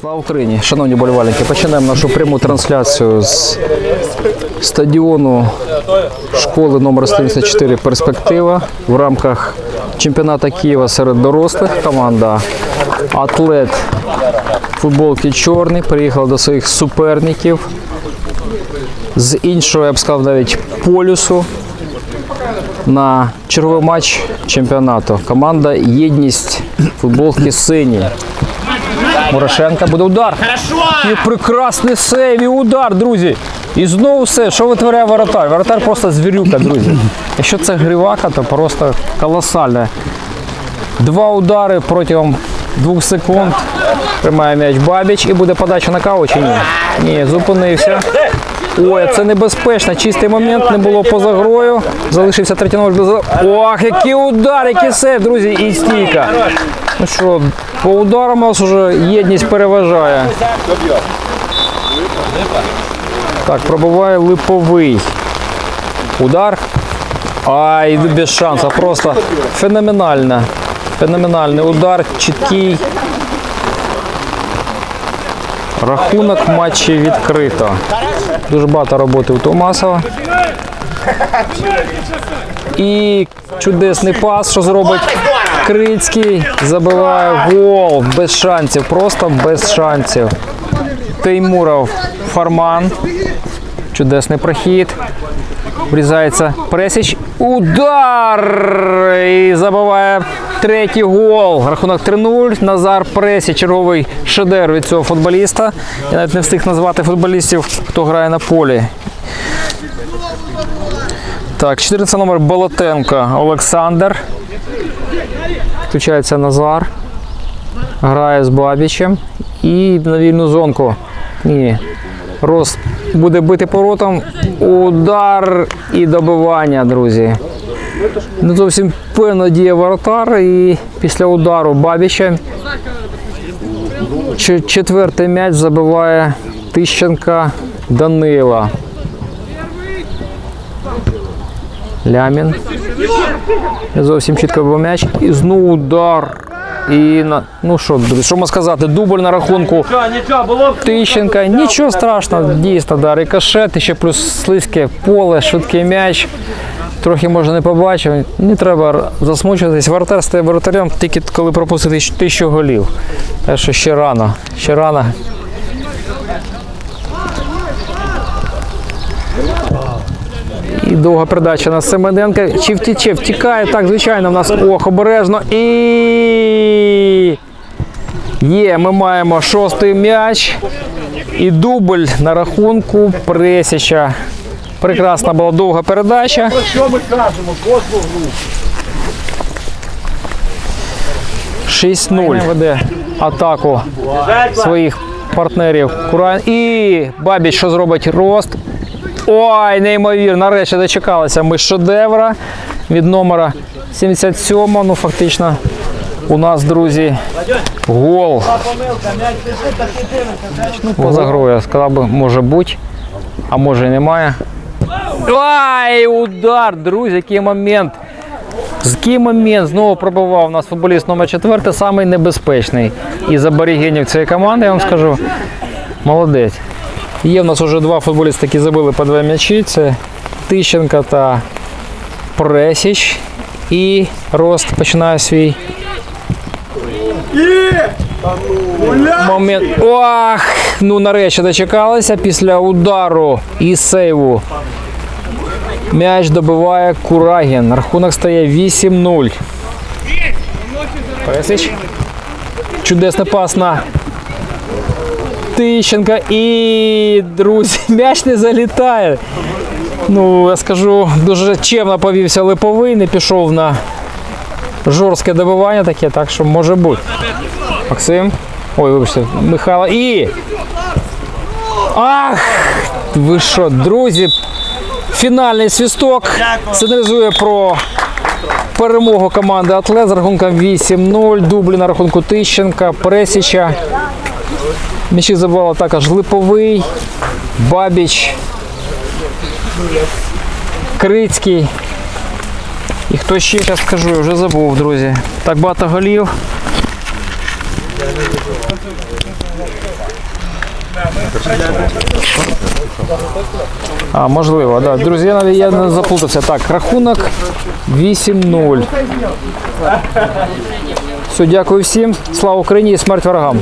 Слава Україні! Шановні болівальники, починаємо нашу пряму трансляцію з стадіону школи номер 174 Перспектива в рамках чемпіонату Києва серед дорослих. Команда Атлет футболки чорний приїхала до своїх суперників з іншого, я б сказав, навіть полюсу на черговий матч чемпіонату. Команда Єдність футболки сині. Морошенка буде удар. І прекрасний сейв і удар, друзі. І знову все, що витворяє воротар? Воротар просто звірюка, друзі. Якщо це гривака, то просто колосальне. Два удари протягом двох секунд. Приймає м'яч Бабіч і буде подача на каву чи ні? Ні, зупинився. Ой, це небезпечно. Чистий момент, не було поза грою. Залишився третій номер. Ох, який удар, який сейв, друзі, і стійка. Ну що, по ударам у нас вже єдність переважає. Так, пробиває липовий. Удар. Ай, без шансу. Просто феноменально. Феноменальний удар, чіткий. Рахунок матчі відкрито. Дуже багато роботи у Томасова. І чудесний пас, що зробить Крицький. Забиває гол без шансів, просто без шансів. Теймуров Фарман. Чудесний прохід. Врізається Пресіч. Удар! І забиває третій гол. Рахунок 3-0. Назар Пресіч. Черговий шедевр від цього футболіста. Я навіть не встиг назвати футболістів, хто грає на полі. Так, 14 номер Болотенко Олександр. Включається Назар. Грає з Бабічем. І на вільну зонку. Ні. Рос буде бити поворотом. Удар і добивання, друзі. Не зовсім певно діє воротар. І після удару Бабіча четвертий м'яч забиває Тищенка Данила. Лямін. Не зовсім чітко був м'яч. І знову удар. І ну що, що можна сказати? Дубль на рахунку Тищенка. Нічого страшного, дійсно, да, рикошет, і ще плюс слизьке поле, швидкий м'яч. Трохи може не побачив. Не треба засмучуватись. Воротар стає воротарем тільки коли пропустити тисячу голів. Так що ще рано. Ще рано. І довга передача на Семененка. Чи втіче? Втікає. Так, звичайно, в нас ох, обережно. І є, ми маємо шостий м'яч. І дубль на рахунку Пресіча. Прекрасна була довга передача. Що ми кажемо? Космос гру. 6-0 веде атаку своїх партнерів. Куран. І Бабіч, що зробить рост. Ой, неймовірно, нарешті дочекалися ми шедевра від номера 77. Ну, фактично, у нас, друзі, гол. Ну, поза грою, я сказав би, може бути, а може і немає. Ай, удар, друзі, який момент. З який момент знову пробував у нас футболіст номер 4, самий небезпечний із аборігенів цієї команди, я вам скажу. Молодець. Є в нас вже два футболісти, які забили по два м'ячі. Це Тищенко та Пресіч. І Рост починає свій момент. Ох! Ну нарешті дочекалися після удару і сейву. М'яч добиває Курагін. Рахунок стає 8-0. Пресіч. Чудесний пас Тищенка. І, друзі, м'яч не залітає. Ну, я скажу, дуже чемно повівся Липовий, не пішов на жорстке добивання таке, так що може бути. Максим. Ой, вибачте, Михайло. І. Ах! Ви що, друзі? Фінальний свісток сигналізує про перемогу команди Атлет з рахунком 8-0. Дублі на рахунку Тищенка, Пресіча. М'ячі забивала також Липовий, Бабіч, Крицький. І хто ще зараз скажу, я вже забув, друзі. Так багато голів. А, можливо, да. Друзі, я, не заплутався. Так, рахунок 8-0. Все, дякую всім. Слава Україні і смерть ворогам.